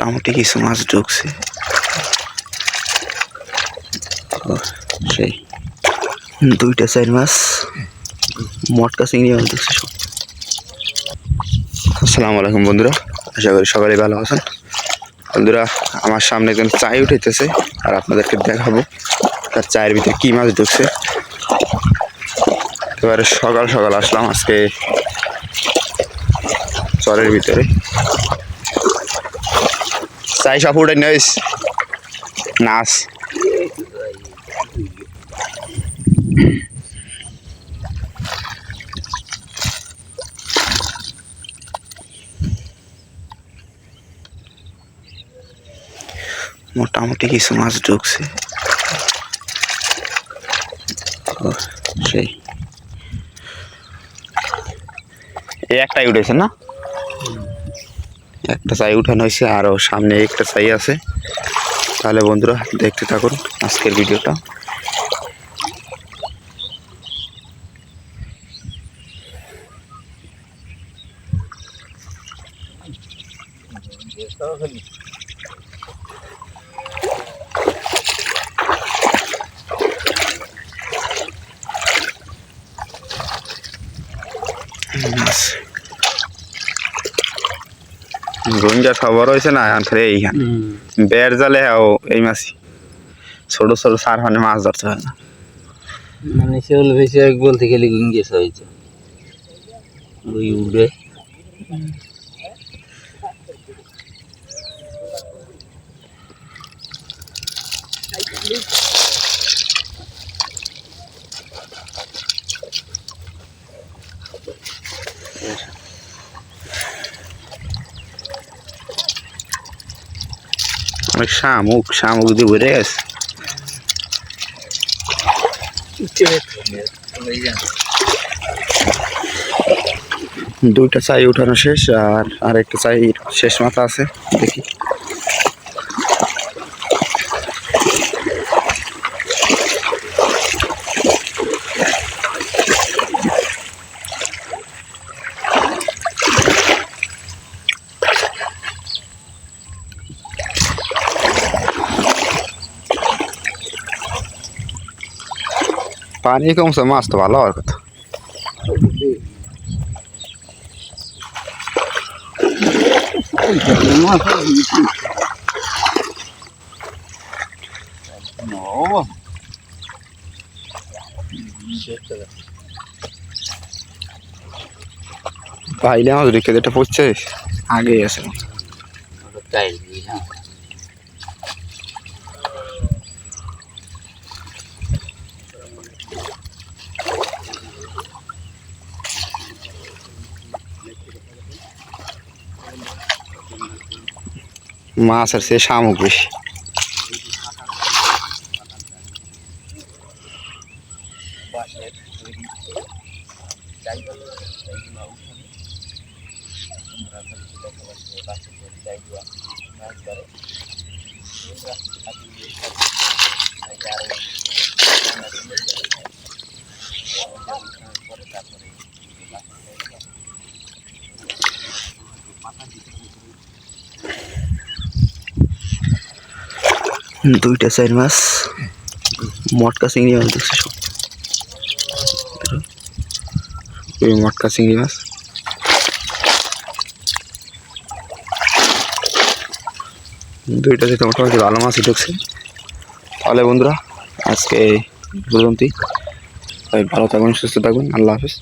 মোটামুটি কিছু মাছ ঢুকছে। সেই। দুইটা চার মাছ। মটকা চিংড়ি মাছ ঢুকছে সব। আসসালামু আলাইকুম বন্ধুরা, আশা করি সকালে ভালো আছেন। বন্ধুরা, আমার সামনে একজন চাই উঠাইতেছে আর আপনাদেরকে দেখাবো তার চায়ের ভিতরে কি মাছ ঢুকছে। এবারে সকাল সকাল আসলাম আজকে চরের ভিতরে। চাই সব উঠে নিস নাচ মোটামুটি কিছু মাছ ঢুকছে। সেই এই একটাই উঠেছে না? একটা চাই উঠানো হয়েছে আরও সামনে একটা চাই আছে। তাহলে বন্ধুরা দেখতে থাকুন আজকের ভিডিওটা। রোহিঙ্গা খবর হয়েছে না এখন ফেরে এইখান বেড় জালে ও এই মাছই ছোট ছোট সার মানে মাছ ধরতে হয় না মানে সেগুলো ভেসে এক বলতে গেলে ইংলিশ হয়েছে ওই উড়ে অনেক শামুক শামুক দিয়ে ভরে গেছে। দুইটা চাই উঠানো শেষ, আর আরেকটা চাই শেষ মাথা আছে, দেখি। পানি কমছে মাছ তো ভালো হওয়ার কথা পাইলে আমার রেখে যেটা পড়ছে আগেই আছে তাই হ্যাঁ মাছের সে শামুক বেশি। দুইটা চার মাছ। মটকা চিংড়ি মাছ দেখছি সব? ওই মটকা চিংড়ি মাছ। দুইটা যেতে মোটামুটি ভালো মাছই ঢুকছে তাহলে বন্ধুরা, আজকে এই পর্যন্তই। ভালো থাকুন, সুস্থ থাকুন। আল্লাহ হাফিজ।